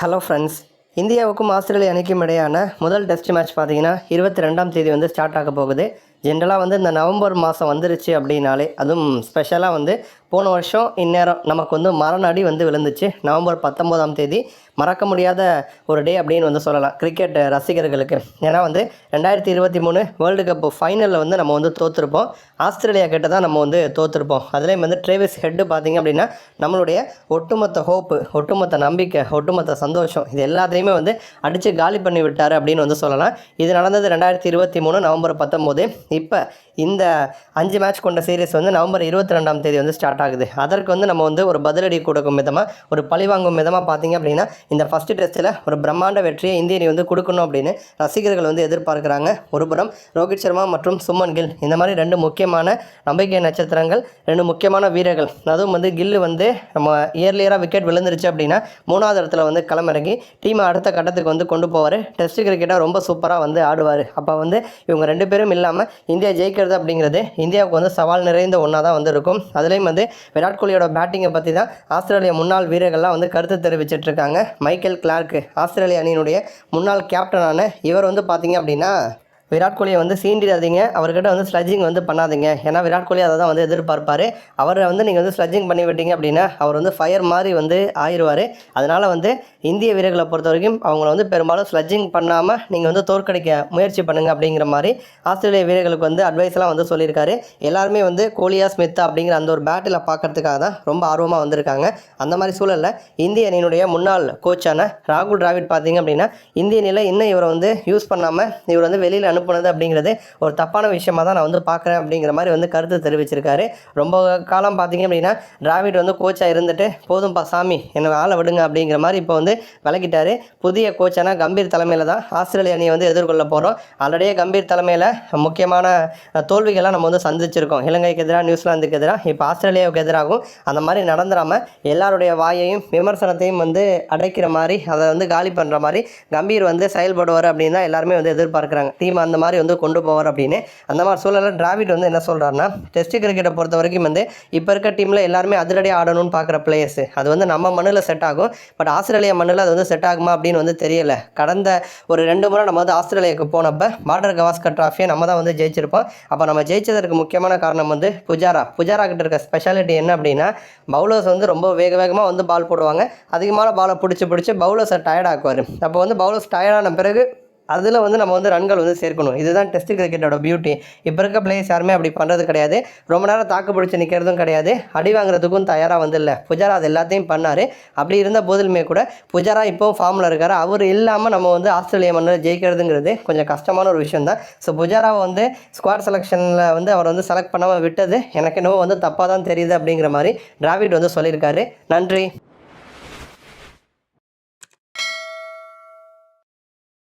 Hello friends இந்தியாவுக்கும் Australia அணிக்கும் இடையான முதல் டெஸ்ட் மேட்ச் பார்த்தீங்கன்னா இருபத்தி ரெண்டாம் தேதி வந்து ஸ்டார்ட் ஆக போகுது. ஜென்ரலாக வந்து இந்த நவம்பர் மாதம் வந்துருச்சு அப்படின்னாலே அதுவும் ஸ்பெஷலாக வந்து போன வருஷம் இந்நேரம் நமக்கு வந்து மரணடி வந்து விழுந்துச்சு. நவம்பர் பத்தொம்போதாம் தேதி மறக்க முடியாத ஒரு டே அப்படின்னு வந்து சொல்லலாம். கிரிக்கெட் ரசிகர்களுக்கு. ஏன்னா வந்து ரெண்டாயிரத்தி இருபத்தி மூணு வேர்ல்டு கப் ஃபைனலில் வந்து நம்ம வந்து தோற்றுருப்போம் ஆஸ்திரேலியா கிட்ட தான் நம்ம வந்து தோற்றுருப்போம் அதுலேயும் வந்து ட்ரேவிஸ் ஹெட்டு பார்த்திங்க அப்படின்னா நம்மளுடைய ஒட்டுமொத்த ஹோப்பு ஒட்டுமொத்த நம்பிக்கை ஒட்டுமொத்த சந்தோஷம் இது எல்லாத்தையுமே வந்து அடித்து காலி பண்ணி விட்டார் அப்படின்னு வந்து சொல்லலாம். இது நடந்தது ரெண்டாயிரத்தி இருபத்தி மூணு நவம்பர் பத்தொம்போது இப்போ இந்த அஞ்சு மேட்ச் கொண்ட சீரீஸ் வந்து நவம்பர் இருபத்தி ரெண்டாம் தேதி வந்து ஸ்டார்ட் ஆகுது. அதற்கு வந்து நம்ம வந்து ஒரு பதிலடி கொடுக்கும் விதமாக ஒரு பழிவாங்கும் விதமாக பார்த்தீங்க அப்படின்னா இந்த ஃபஸ்ட்டு டெஸ்ட்டில் ஒரு பிரம்மாண்ட வெற்றியை இந்திய அணி வந்து கொடுக்கணும் அப்படின்னு ரசிகர்கள் வந்து எதிர்பார்க்குறாங்க. ஒருபுறம் ரோஹித் சர்மா மற்றும் சுமன் கில் இந்த மாதிரி ரெண்டு முக்கியமான நம்பிக்கை நட்சத்திரங்கள் ரெண்டு முக்கியமான வீரர்கள். அதுவும் வந்து கில்லு வந்து நம்ம இயர்லியராக விக்கெட் விழுந்துருச்சு அப்படின்னா மூணாவது இடத்துல வந்து களமிறங்கி டீமை அடுத்த கட்டத்துக்கு வந்து கொண்டு போவார். டெஸ்ட் கிரிக்கெட்டாக ரொம்ப சூப்பராக வந்து ஆடுவார். அப்போ வந்து இவங்க ரெண்டு பேரும் இல்லாமல் இந்தியா ஜெயிக்கிறது அப்படிங்கிறது இந்தியாவுக்கு வந்து சவால் நிறைந்த ஒன்றா தான் வந்து இருக்கும் அதுலேயும் வந்து விராட் கோலியோட பேட்டிங்கை பற்றி தான் ஆஸ்திரேலிய முன்னாள் வீரர்கள்லாம் வந்து கருத்து தெரிவிச்சிட்டு இருக்காங்க மைக்கேல் கிளார்க்கு ஆஸ்திரேலிய அணியினுடைய முன்னாள் கேப்டனான இவர் வந்து பார்த்தீங்க அப்படின்னா விராட் கோலியை வந்து சீண்டிடாதீங்க. அவர்கிட்ட வந்து ஸ்லஜ்ஜிங் வந்து பண்ணாதீங்க. ஏன்னா விராட் கோலி அதை தான் வந்து எதிர்பார்ப்பார். அவரை வந்து நீங்கள் வந்து ஸ்லஜ்ஜிங் பண்ணி விட்டீங்க அப்படின்னா அவர் வந்து ஃபயர் மாதிரி வந்து ஆயிடுவார் அதனால் வந்து இந்திய வீரர்களை பொறுத்த வரைக்கும் அவங்கள வந்து பெரும்பாலும் ஸ்லஜ்ஜிங் பண்ணாமல் நீங்கள் வந்து தோற்கடிக்க முயற்சி பண்ணுங்க அப்படிங்கிற மாதிரி ஆஸ்திரேலிய வீரர்களுக்கு வந்து அட்வைஸ்லாம் வந்து சொல்லியிருக்காரு. எல்லாருமே வந்து கோலியா ஸ்மித்தா அப்படிங்கிற அந்த ஒரு பேட்டில் பார்க்கறதுக்காக தான் ரொம்ப ஆர்வமாக வந்திருக்காங்க. அந்த மாதிரி சூழலில் இந்திய அணியினுடைய முன்னாள் கோச்சான ராகுல் டிராவிட் பார்த்தீங்க அப்படின்னா இந்திய அணியில் இன்னும் இவரை வந்து யூஸ் பண்ணாமல் இவர் வந்து வெளியில் அனுப்புனது அப்படிங்கிறது ஒரு தப்பான விஷயமா தான் நான் வந்து பார்க்குறேன் அப்படிங்கிற மாதிரி வந்து கருத்து தெரிவிச்சிருக்காரு. ரொம்ப காலம் பார்த்தீங்க அப்படின்னா டிராவிட் வந்து கோச்சாக இருந்துட்டு போதும்பா சாமி என்னை ஆளை விடுங்க அப்படிங்கிற மாதிரி இப்போ வந்து விளக்கிட்டார். புதிய கோச்சானா கம்பீர் தலைமையில் தான் ஆஸ்திரேலிய அணியை வந்து எதிர்கொள்ள போகிறோம் ஆல்ரெடியே கம்பீர் தலைமையில் முக்கியமான தோல்விகள்லாம் நம்ம வந்து சந்திச்சிருக்கோம். இலங்கைக்கு எதிராக நியூசிலாந்துக்கு எதிராக இப்போ ஆஸ்திரேலியாவுக்கு எதிராகவும் அந்த மாதிரி நடந்துடாமல் எல்லாருடைய வாயையும் விமர்சனத்தையும் வந்து அடைக்கிற மாதிரி அதை வந்து காலி பண்ணுற மாதிரி கம்பீர் வந்து செயல்படுவார் அப்படின்னு தான் எல்லாருமே வந்து எதிர்பார்க்குறாங்க. டீம் அந்த அந்த மாதிரி வந்து கொண்டு போவார் அப்படின்னு. அந்த மாதிரி சூழலில் டிராவிட் வந்து என்ன சொல்கிறாருன்னா டெஸ்ட் கிரிக்கெட்டை பொறுத்த வரைக்கும் வந்து இப்போ இருக்க டீமில் எல்லாருமே அதிரடியாக ஆடணும்னு பார்க்குற பிளேயர்ஸ் அது வந்து நம்ம மண்ணில் செட் ஆகும். பட் ஆஸ்திரேலியா மண்ணில் அது வந்து செட் ஆகுமா அப்படின்னு வந்து தெரியல. கடந்த ஒரு ரெண்டு முறை நம்ம வந்து ஆஸ்திரேலியாவுக்கு போனப்போ பார்டர் கவாஸ்கர் ட்ராஃபியை நம்ம தான் வந்து ஜெயிச்சிருப்போம். அப்போ நம்ம ஜெயிச்சதற்கு முக்கியமான காரணம் வந்து புஜாரா. புஜாரா கிட்ட இருக்க ஸ்பெஷாலிட்டி என்ன அப்படின்னா பவுலர்ஸ் வந்து ரொம்ப வேக வேகமாக வந்து பால் போடுவாங்க. அதிகமான பாலை பிடிச்சி பிடிச்சி பவுலர்ஸை டயர்ட் ஆக்குவார். அப்போ வந்து பவுலர்ஸ் டயர்டான பிறகு அதில் வந்து நம்ம வந்து ரன்கள் வந்து சேர்க்கணும். இதுதான் டெஸ்ட் கிரிக்கெட்டோட பியூட்டி இப்போ இருக்க பிளேயர்ஸ் யாருமே அப்படி பண்ணுறது கிடையாது. ரொம்ப நேரம் தாக்கு பிடிச்சி நிற்கிறதும் கிடையாது. அடி வாங்குறதுக்கும் தயாராக வந்து இல்லை. புஜாரா அது எல்லாத்தையும் பண்ணார். அப்படி இருந்த போதிலுமே கூட புஜாரா இப்போவும் ஃபார்மில் இருக்கார். அவர் இல்லாமல் நம்ம வந்து ஆஸ்திரேலியா மண்ணில் ஜெயிக்கிறதுங்கிறது கொஞ்சம் கஷ்டமான ஒரு விஷயம் தான். ஸோ புஜாராவை வந்து ஸ்குவாட் செலெக்ஷனில் வந்து அவர் வந்து செலக்ட் பண்ணாமல் விட்டது. எனக்கு என்னவோ வந்து தப்பாக தான் தெரியுது அப்படிங்கிற மாதிரி டிராவிட் வந்து சொல்லியிருக்காரு. நன்றி.